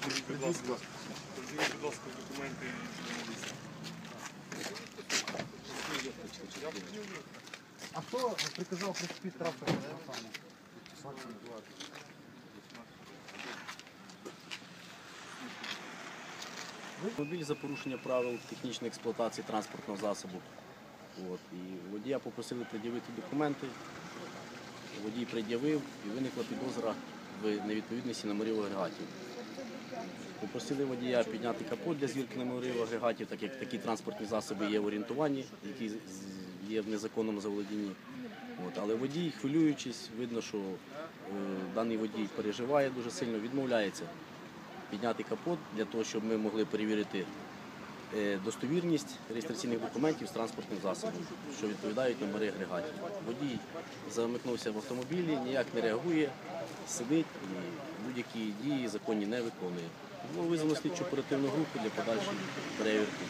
Придивіть, будь ласка, будь ласка, документи. А хто приказав приступити стану? Автомобіль за порушення правил технічної експлуатації транспортного засобу. От, і водія попросили пред'явити документи. Водій пред'явив і виникла підозра в невідповідності номерів агрегатів. Попросили водія підняти капот для звірки номерів агрегатів, так як такі транспортні засоби є в орієнтуванні, які є в незаконному заволодінні. От, але водій, хвилюючись, видно, що е, даний водій переживає дуже сильно, відмовляється підняти капот для того, щоб ми могли перевірити е, достовірність реєстраційних документів з транспортним засобом, що відповідають номери агрегатів. Водій замикнувся в автомобілі, ніяк не реагує, сидить і будь-які дії законні не виконує. Було визвано слідчу оперативну групу для подальшої перевірки.